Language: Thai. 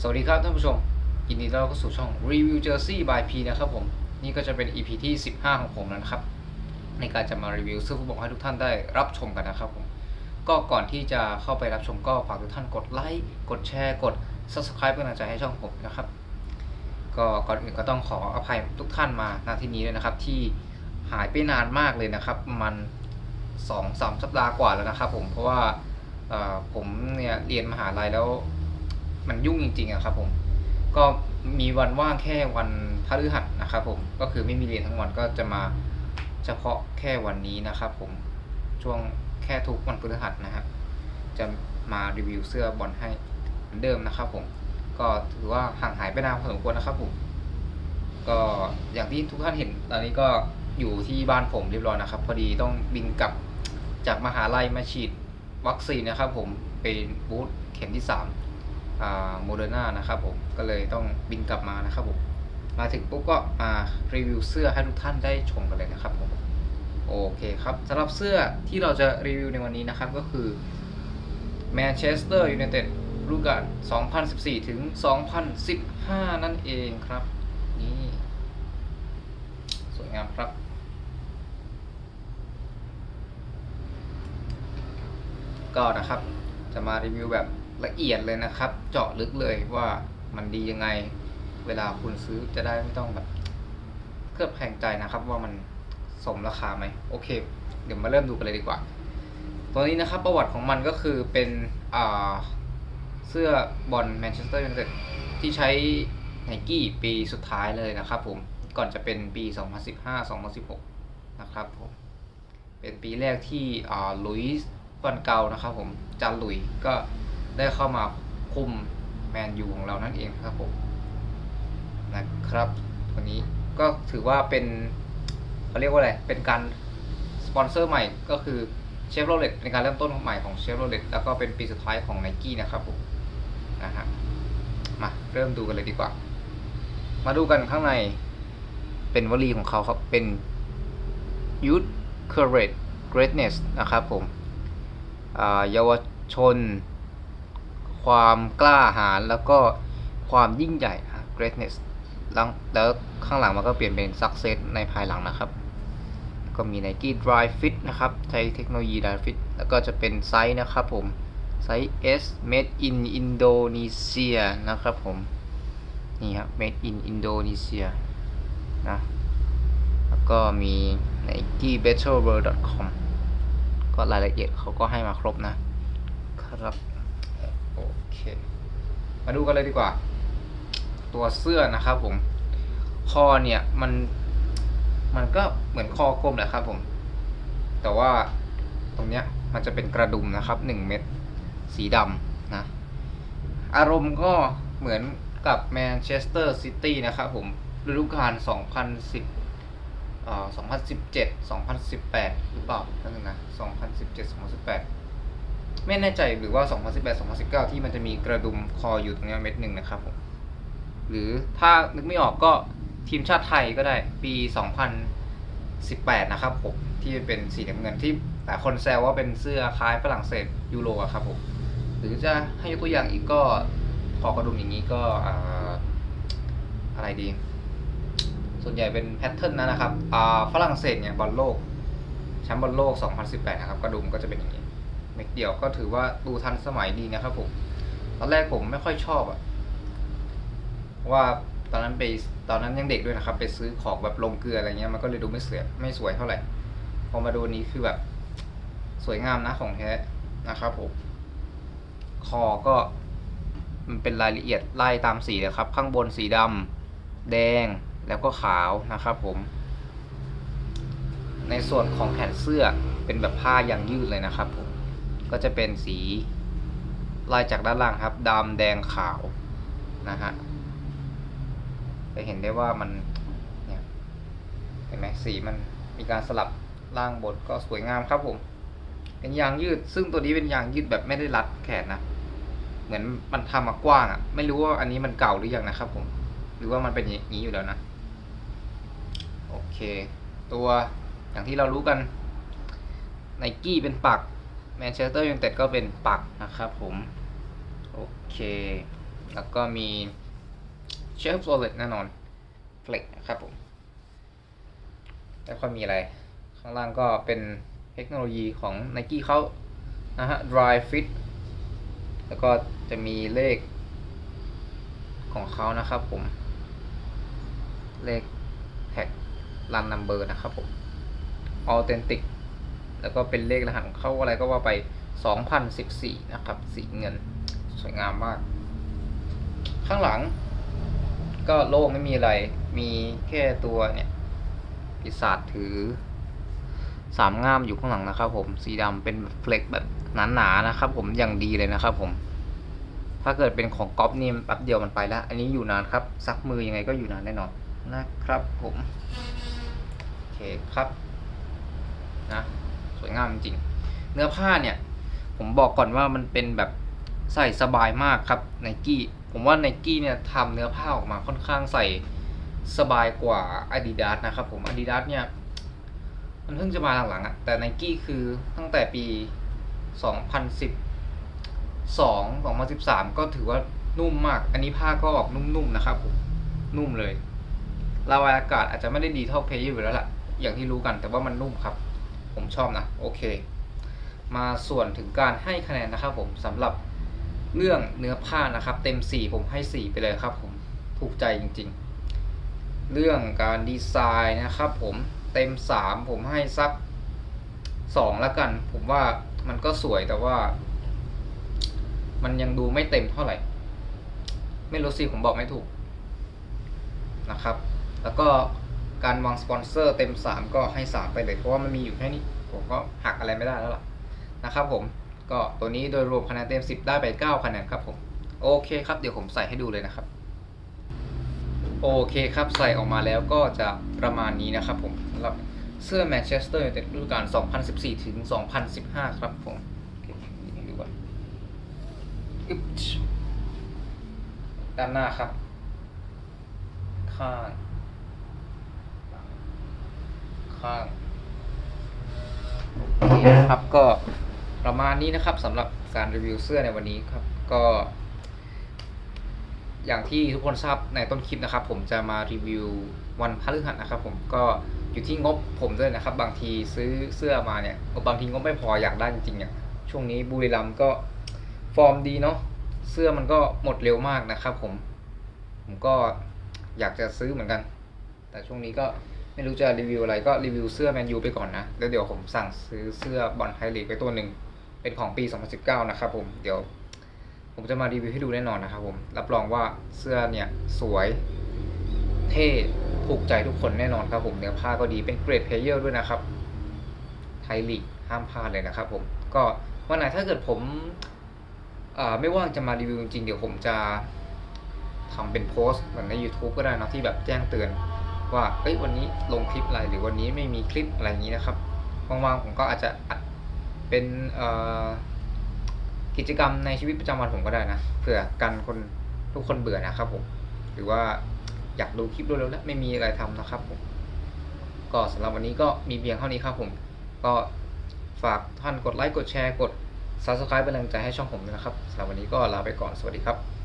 สวัสดีครับท่านผู้ชม ยินดีต้อนรับเข้าสู่ช่อง Review Jersey by P นะครับผม นี่ก็จะเป็น EP ที่ 15 ของผมแล้วนะครับ ในการจะมารีวิวเสื้อฟุตบอลให้ทุกท่านได้รับชมกันนะครับผม ก็ก่อนที่จะเข้าไปรับชมก็ฝากทุกท่านกดไลค์ กดแชร์ กด Subscribe เป็นกำลังใจให้ช่องผมนะครับ ก็ก่อนอื่นก็ต้องขออภัยทุกท่านมาณที่นี้ด้วยนะครับ ที่หายไปนานมากเลยนะครับมันสองสามสัปดาห์กว่าแล้วนะครับผม เพราะว่าผมเนี่ยเรียนมหาลัยแล้ว มันยุ่งจริงๆอะครับผมก็มีวันว่างแค่วันพฤหัสนะครับผมก็คือไม่มีเรียนทั้งวันก็จะมาเฉพาะแค่วันนี้นะครับผมช่วงแค่ทุกวันพฤหัสนะครับจะมารีวิวเสื้อบอลให้เหมือนเดิมนะครับผมก็ถือว่าห่างหายไปนานพอสมควรนะครับผมก็อย่างที่ทุกท่านเห็นตอนนี้ก็อยู่ที่บ้านผมเรียบร้อยนะครับ พอดีต้องบินกลับจากมหาลัยมาฉีดวัคซีนนะครับผมเป็นบูธเข็มที่สาม โมเดอร์นานะครับผมก็เลยต้องบินกลับมานะครับผมมาถึงปุ๊บก็มารีวิวเสื้อให้ทุกท่านได้ชมกันเลยนะครับผมโอเคครับสำหรับเสื้อที่เราจะรีวิวในวันนี้นะครับก็คือ Manchester United ฤดูกาล2014 ถึง 2015 นั่นเองครับ นี่ สวยงามครับ ก็นะครับ จะมารีวิวแบบ ละเอียดเลยนะครับ เจาะลึกเลยว่ามันดียังไง เวลาคุณซื้อจะได้ไม่ต้องแบบเคลือบแคลงใจนะครับ ว่ามันสมราคาไหมโอเค เดี๋ยวมาเริ่มดูกันเลยดีกว่า ตัวนี้นะครับประวัติของมันก็คือเป็นเสื้อบอลแมนเชสเตอร์ยูไนเต็ดที่ใช้ไนกี้ปีสุดท้ายเลยนะครับผมก่อนจะเป็นปี 2015-2016 นะครับผม เป็นปีแรกที่ลุยส์ฟันเกานะครับผมจานลุยก็ ได้เข้ามาคุมแมนยูของเรานั่นเองครับผมนะครับวันนี้ก็ถือว่าเป็นเขาเรียกว่าอะไร เป็นการสปอนเซอร์ใหม่ก็คือเชฟโรเลตในการเริ่มต้นใหม่ของเชฟโรเลตแล้วก็เป็นปีสุดท้ายของไนกี้นะครับผมนะฮะมาเริ่มดูกันเลยดีกว่า มาดูกันข้างในเป็นวลีของเขาครับ เป็น youth courage greatness นะครับผมอ่าเยาวชน ความกล้าหาญแล้วก็ความยิ่งใหญ่ greatness แล้วข้างหลังมันก็เปลี่ยนเป็น success ในภายหลังนะครับ ก็มี Nike Dry Fit นะครับ ใช้เทคโนโลยี Dry Fit แล้วก็จะเป็นไซส์นะครับผม ไซส์ S made in Indonesia นะครับผม นี่ครับ made in Indonesia นะแล้วก็มี Nike betterworld.com ก็รายละเอียดเขาก็ให้มาครบนะครับ มาดูกันเลยดีกว่า ตัวเสื้อนะครับผม คอเนี่ยมัน มันก็เหมือนคอกลมแหละครับผม แต่ว่าตรงเนี้ยมันจะเป็นกระดุมนะครับหนึ่งเม็ดสีดำนะ อารมณ์ก็เหมือนกับแมนเชสเตอร์ซิตี้นะครับผมฤดูกาล2010เอ่อ2017 2018 หรือเปล่านั่นนึงนะ2017 2018 ไม่แน่ใจหรือว่า 2018 2019 ที่มันจะมีกระดุมคออยู่ตรงนี้เม็ดหนึ่งนะครับผมหรือถ้านึกไม่ออกก็ทีมชาติไทยก็ได้ปี 2018 นะครับผมที่เป็นสีน้ำเงินที่หลายคนแซวว่าเป็นเสื้อคล้ายฝรั่งเศสยูโรอะครับผมหรือจะให้ยกตัวอย่างอีกก็คอกระดุมอย่างนี้ก็อะไรดี ส่วนใหญ่เป็นแพทเทิร์นนะนะครับฝรั่งเศสเนี่ยบอลโลกแชมป์บอลโลก 2018 นะครับกระดุมก็จะเป็นอย่างนี้ เม็ดเดียวก็ถือว่าดูทันสมัยดีนะครับผม ตอนแรกผมไม่ค่อยชอบอะเพราะว่าตอนนั้นไปตอนนั้นยังเด็กด้วยนะครับ ไปซื้อของแบบลงเกลืออะไรเงี้ยมันก็เลยดูไม่สวยไม่สวยเท่าไหร่พอมาดูนี้คือแบบสวยงามนะของแท้นะครับผมคอก็มันเป็นรายละเอียดไล่ตามสีเลยครับ ข้างบนสีดำแดงแล้วก็ขาวนะครับผม ในส่วนของแขนเสื้อเป็นแบบผ้ายางยืดเลยนะครับผม ก็จะเป็นสีไล่จากด้านล่างครับดำแดงขาวนะฮะจะเห็นได้ว่ามันเนี่ยเห็นไหมสีมันมีการสลับล่างบนก็สวยงามครับผม เป็นยางยืด ซึ่งตัวนี้เป็นยางยืดแบบไม่ได้รัดแขนนะเหมือนมันทำมากว้างอะ่ะ ไม่รู้ว่าอันนี้มันเก่าหรือยังนะครับผม หรือว่ามันเป็นอย่างนี้อยู่แล้วนะโอเค ตัวอย่างที่เรารู้กันไนกี้เป็นปัก แมนเชสเตอร์ยูไนเต็ดก็เป็นปักนะครับผม โอเค แล้วก็มีเชฟโรเลตแน่นอนเฟล็กนะครับผมแล้วก็มีอะไร ข้างล่างก็เป็นเทคโนโลยีของ n i กี้เขานะฮะ dry fit แล้วก็จะมีเลขของเขานะครับผม เลขแท็ก run number นะครับผม authentic แล้วก็เป็นเลขรหัสเข้าอะไรก็ว่าไป 2014 นะครับ สีเงิน สวยงามมาก ข้างหลัง ก็โล่งไม่มีอะไร มีแค่ตัวเนี่ยปีศาจถือสามง่ามอยู่ข้างหลังนะครับ ผม สีดำเป็นเฟล็กแบบหนาๆนะครับ ผม อย่างดีเลยนะครับ ผม ถ้าเกิดเป็นของก๊อฟนี่แป๊บเดียวมันไปแล้ว อันนี้อยู่นานครับ ซักมือยังไงก็อยู่นานแน่นอนนะครับ ผม โอเคครับนะ วยงามจริง เนื้อผ้าเนี่ย ผมบอกก่อนว่ามันเป็นแบบใส่สบายมากครับไนกี้ผมว่าไนกี้เนี่ยทำเนื้อผ้าออกมาค่อนข้างใส่สบายกว่า Adidas นะครับผม Adidas เนี่ย มันเพิ่งจะมาหลังๆอะแต่ไนกี้คือตั้งแต่ปี 2012 2013 ก็ถือว่านุ่มมาก อันนี้ผ้าก็ออกนุ่มๆนะครับผม นุ่มเลยระบายอากาศอาจจะไม่ได้ดีเท่าเพย์อยู่แล้วล่ะ อย่างที่รู้กันแต่ว่ามันนุ่มครับ ผมชอบนะโอเค มาส่วนถึงการให้คะแนนนะครับผมสำหรับเรื่องเนื้อผ้านะครับ เต็ม 4 ผมให้ 4 ไปเลยครับผมถูกใจจริงๆ เรื่องการดีไซน์นะครับผมเต็ม 3 ผมให้สัก 2ล้วกัน ผมว่ามันก็สวยแต่ว่า มันยังดูไม่เต็มเท่าไหร่ ไม่รู้สิผมบอกไม่ถูกนะครับ แล้วก็ การวางสปอนเซอร์เต็ม 3 ก็ให้ 3 ไปเลย เพราะว่ามันมีอยู่แค่นี้ ผมก็หักอะไรไม่ได้แล้วล่ะนะครับผมก็ตัวนี้โดยรวมคะแนนเต็ม 10 ได้ไป 9 คะแนนครับผม โอเคครับเดี๋ยวผมใส่ให้ดูเลยนะครับ โอเคครับใส่ออกมาแล้วก็จะประมาณนี้นะครับผมสำหรับเสื้อแมนเชสเตอร์ยูไนเต็ดฤดูกาล 2014 ถึง 2015 ครับผมดูก่อนด้านหน้าครับ ข้าง ข้างโอเคนะครับก็ประมาณนี้นะครับสำหรับการรีวิวเสื้อในวันนี้ครับ ก็ อย่างที่ทุกคนทราบในต้นคลิปนะครับ ผมจะมารีวิววันพฤหัสนะครับ ผมก็อยู่ที่งบผมด้วยนะครับ บางทีซื้อเสื้อมาเนี่ยบางทีงบไม่พออยากได้จริงๆเนี่ยช่วงนี้บุรีรัมย์ก็ฟอร์มดีเนาะเสื้อมันก็หมดเร็วมากนะครับ ผม ผมก็อยากจะซื้อเหมือนกัน แต่ช่วงนี้ก็ ไม่รู้จะรีวิวอะไรก็รีวิวเสื้อแมนยูไปก่อนนะ แล้วเดี๋ยวผมสั่งซื้อเสื้อบอลไทยลีกไปตัวหนึ่ง เป็นของปี 2019 นะครับผม เดี๋ยว ผมจะมารีวิวให้ดูแน่นอนนะครับผม รับรองว่าเสื้อเนี่ยสวย เท่ ถูกใจทุกคนแน่นอนครับผม เนื้อผ้าก็ดี เป็นเกรดเพลเยอร์ด้วยนะครับ ไทยลีกห้ามพลาดเลยนะครับผม ก็วันไหนถ้าเกิดผมไม่ว่างจะมารีวิวจริงๆ เดี๋ยวผมจะทำเป็นโพสต์เหมือนใน YouTube ก็ได้นะที่แบบแจ้งเตือน ว่าเอ้ยวันนี้ลงคลิปอะไรหรือวันนี้ไม่มีคลิปอะไรอย่างนี้นะครับว่างๆผมก็อาจจะอัดเป็นกิจกรรมในชีวิตประจำวันผมก็ได้นะเผื่อกันคนทุกคนเบื่อนะครับผมหรือว่าอยากดูคลิปเร็วๆแล้วไม่มีอะไรทำนะครับผมก็สำหรับวันนี้ก็มีเพียงเท่านี้ครับผม ก็ฝากท่านกดไลค์กดแชร์กด subscribe เป็นกำลังใจให้ช่องผมด้วยนะครับสำหรับวันนี้ก็ลาไปก่อนสวัสดีครับ